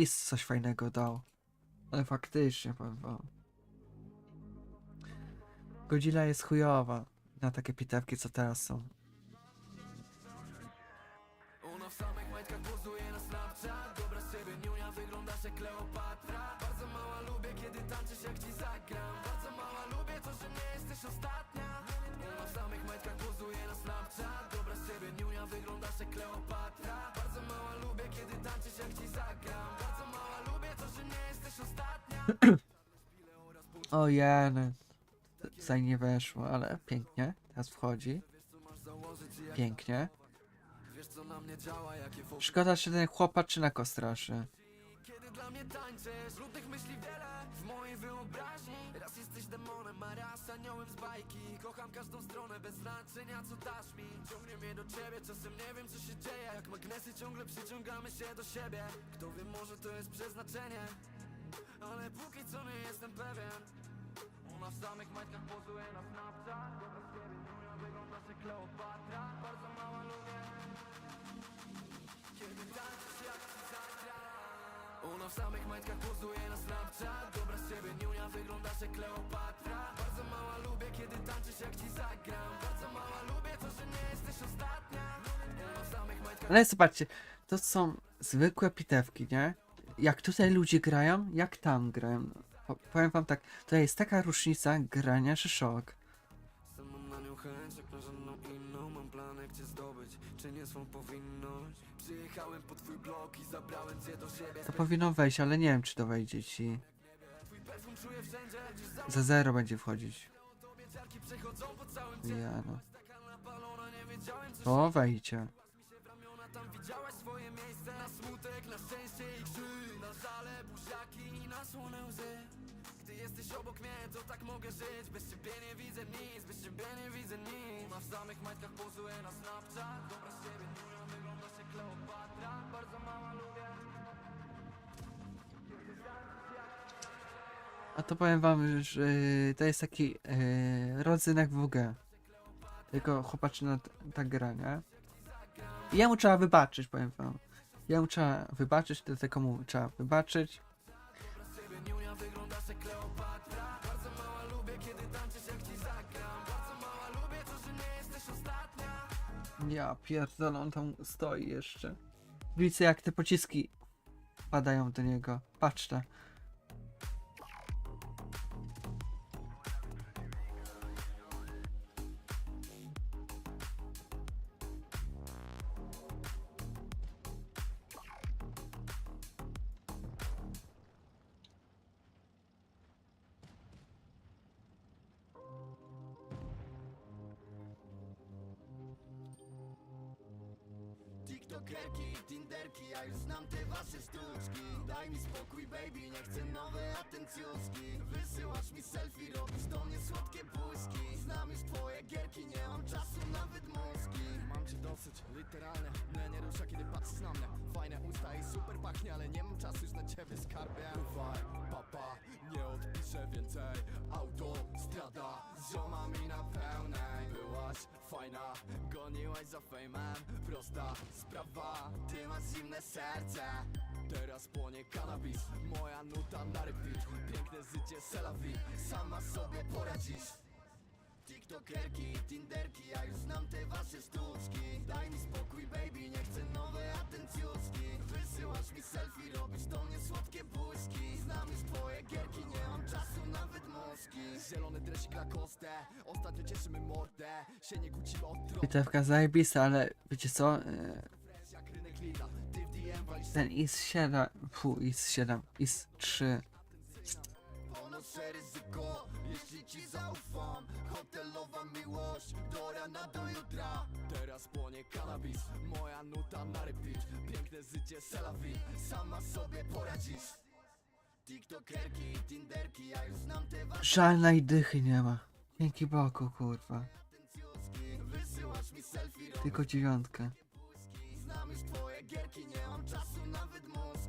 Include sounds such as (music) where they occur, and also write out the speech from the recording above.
Is coś fajnego dał. Ale faktycznie powiem wam. Godzilla jest chujowa na takie pitewki, co teraz są. Ona w samych majtkach pozuje na Dobra siebie niunia, Kleopatra Bardzo mała lubię, kiedy tańczysz jak ci zagram Bardzo mała lubię to, że nie jesteś ostatnia Ona w samych majtkach pozuje na Dobra siebie niunia, Kleopatra (clears throat) ostatnia Ojej, tutaj nie weszło, ale pięknie. Teraz wchodzi. Pięknie. Szkoda, że ten chłopak czy na kostraszy. Ale póki co nie jestem pewien. Ona w samych majtkach pozuje na Snapchat. Dobra z ciebie, Julia, wyglądasz jak Kleopatra. Bardzo mała lubię. Kiedy tańczysz jak ci zagram ona w samych majtkach pozuje na Snapchat. Dobra z ciebie niunia, wyglądasz jak Kleopatra. Bardzo mała lubię, kiedy tańczysz jak ci zagram. Bardzo mała lubię to, że nie jesteś ostatnia. Ale zobaczcie, to są zwykłe pitewki, nie? Jak tutaj ludzie grają, jak tam grają. Po- Powiem wam tak, to jest taka różnica grania, że szok. Sam mam na nią chęć, jak na żadną inną Mam plany, gdzie zdobyć, czynię swą powinność Przyjechałem po twój blok i zabrałem cię do siebie To powinno wejść, ale nie wiem, czy to wejdzie ci. Za zero będzie wchodzić. Ja no. Nie To wejdzie. Tam widziałaś swoje miejsce na szczęście i krzyk. Na żale, buziaki i na słone łzy. Gdy jesteś obok mnie, to tak mogę żyć. Bez ciebie nie widzę nic, bez ciebie nie widzę nic. W samych majtkach pozuje na Snapchat. Dobra z ciebie, wyglądasz jak Kleopatra. Bardzo mała lubię. A to powiem wam, że to jest taki yy, rodzynek WG. Tylko chłopaczyna t- tak gra, nie? I jemu trzeba wybaczyć, powiem wam. Jemu trzeba wybaczyć, to tylko mu trzeba wybaczyć. Ja pierdolę, on tam stoi jeszcze. Widzę jak te pociski padają do niego. Patrzcie. TikTokerki, Tinderki, ja już znam te wasze sztuczki. Daj mi spokój baby, nie chcę nowe atencjuszki Wysyłasz mi selfie, robisz do mnie słodkie puszki Znam już twoje gierki, nie mam czasu na wydmuszki Mam cię dosyć, literalnie. Mnie nie rusza, kiedy patrzysz na mnie. Fajne usta i super pachnie, ale nie mam czasu już na ciebie skarbie. Bywaj, papa, nie odpiszę więcej. Autostrada, z ziomami na pełnej. Byłaś fajna, goniłaś za fejmem Prosta sprawa, ty masz zimne serce. Teraz płonie cannabis, moja nuta na repeat. Piękne życie selawi, Sama sobie poradzisz. TikTokerki, Tinderki, ja już znam te wasze sztuczki. Daj mi spokój baby, Bitewka zajebista, ale wiecie co? Walisz Ten IS-7, fu, IS-7, IS-3. Ponoszę ryzyko, jeśli ci zaufam. Hotelowa miłość, do rana do jutra. Teraz płonie cannabis Moja nuta na repeat. Piękne życie selawi Sama sobie poradzisz Żadnej dychy nie ma. Dzięki boku, kurwa. Tylko dziewiątkę. Znam już twoje gierki, nie mam czasu na wydmuszki